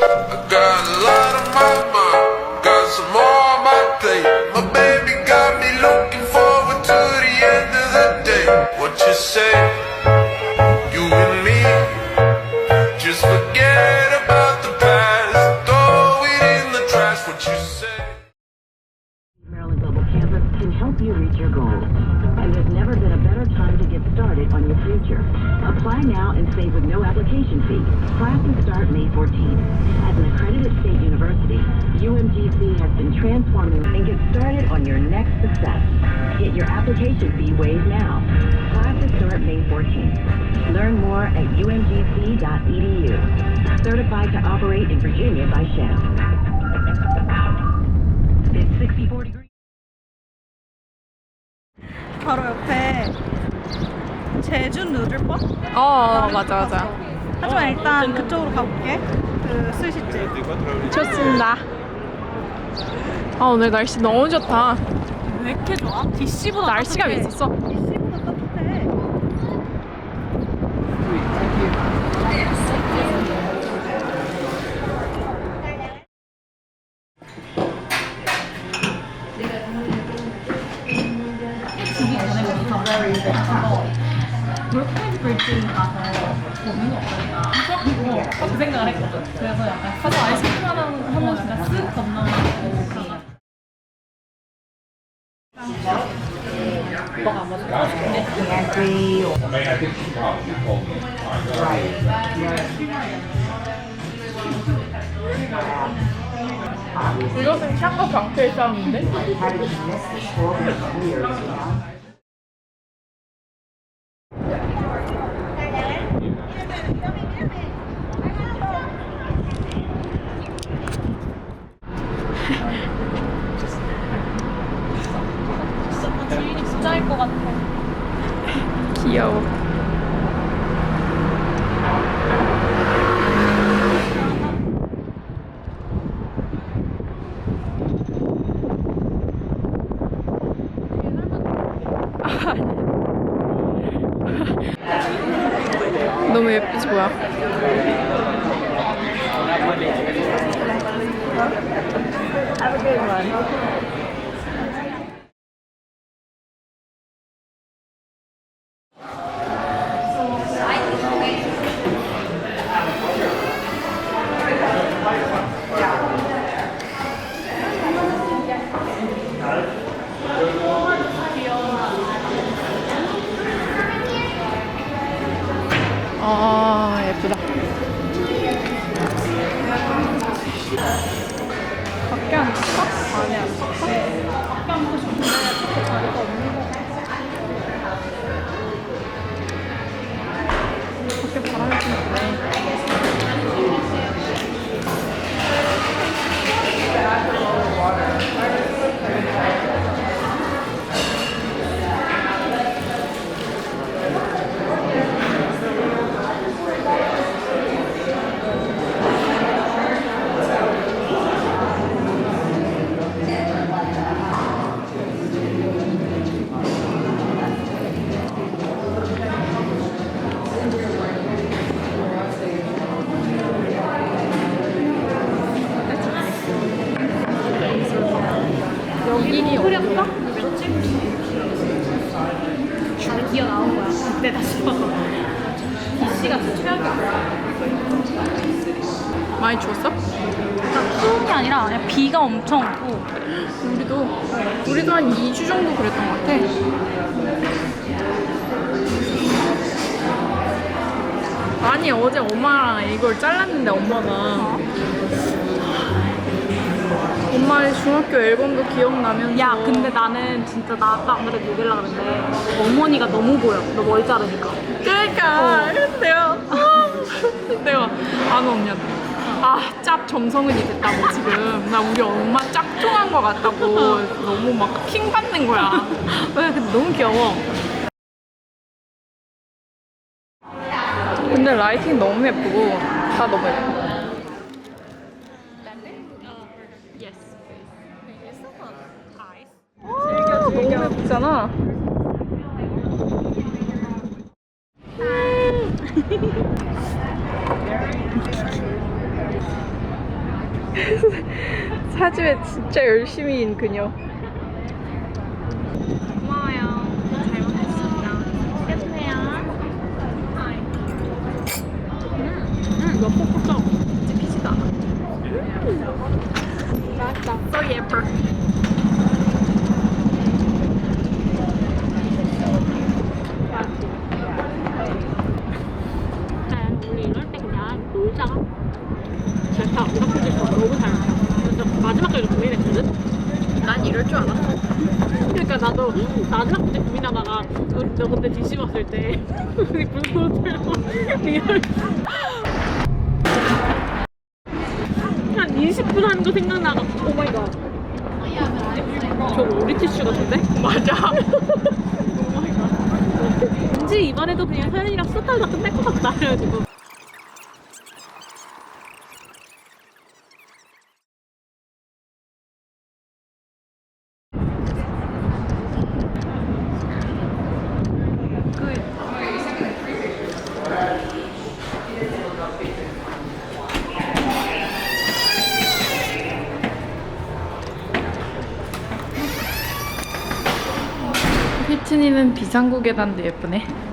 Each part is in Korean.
I got a lot of my transforming and get started on your next success. Get your application fee waived now. Classes start May 14th. Learn more at umgc.edu. Certified to operate in Virginia by SHAM. It's 64 degrees. 바로 옆에 제주 누들법? 어 맞아 맞아 하지만 일단 그쪽으로 가볼게. 그 스시집. 좋습니다 아 오늘 날씨 너무 좋다 왜 이렇게 좋아? DC보다 날씨가 미쳤어 DC보다 따뜻해. 그 생각을 했거든. 그래서 약간 가서 아이스크림 하나 하면 약간 쓱 건너가고 오빠가 안 맞아. 이것은 샹거 방패 싸움인데? 주인이 진짜일 것 같아. 귀여워 너무 예쁘지 뭐야 아 많이 추웠어? 그러니까 추운 게 아니라 그냥 비가 엄청 오고. 우리도 우리도 한 2주 정도 그랬던 것 같아. 아니 어제 엄마랑 이걸 잘랐는데 엄마가 엄마의 중학교 앨범도 기억나면서. 야 근데 나는 진짜 나 아까 안 그래도 얘기하려고 그랬는데 어머니가 너무 보여. 너 머리 자르니까. 그러니까. 내가 아, 내가 안 언니한테 아짭 정성은이 됐다고 지금 나 우리 엄마 짝퉁한 거 같다고 너무 막 킹 받는 거야. 왜 근데 너무 귀여워. 근데 라이팅 너무 예쁘고 다 너무 예뻐 아, 너무 예쁘잖아 사주에 진짜 열심히인 그녀. 고마워요. 잘 먹겠습니다. 드세요. 음, 이거 퍽퍽 찝히지도 않아. 맛있다. So 예뻐. 우리 이럴 때 그냥 놀자. 오락실 집 너무 잘 가. 그래서 마지막까지 고민했거든? 난 이럴 줄 알았어. 그러니까 나도 마지막 문제 고민하다가 너, 너 그때 봤을 때 우리 불꽃 들고 리 20분 하는 거 생각나가 오 마이 갓 저거 우리 티슈 같은데? 맞아. 왠지 이번에도 그냥 서연이랑 스타일 같은 뺄것 같다 그래가지고 휘춘이는 비상구 계단도 예쁘네.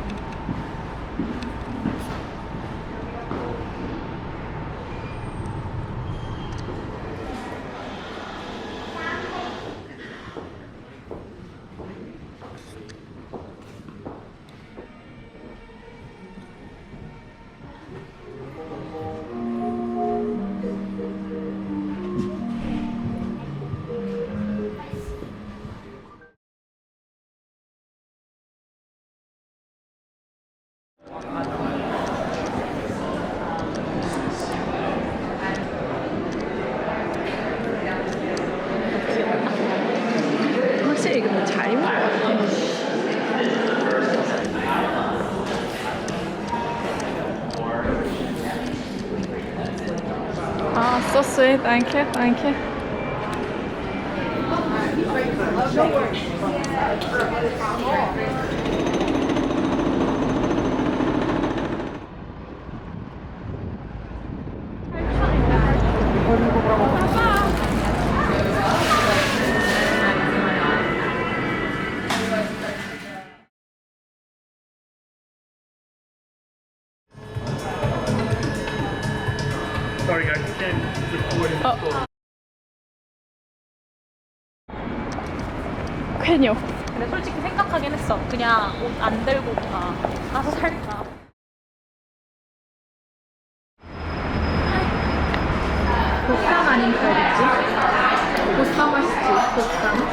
아, 소스에 땡 괜요. 근데 솔직히 생각하긴 했어. 그냥 옷 안 들고 가. 가서 살까. 보쌈 아닌 거 있지? 보쌈 맛있지? 보쌈.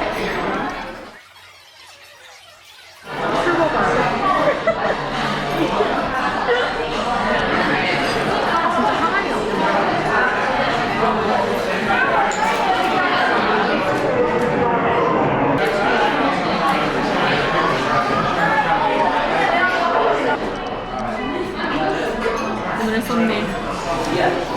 오늘 썼네.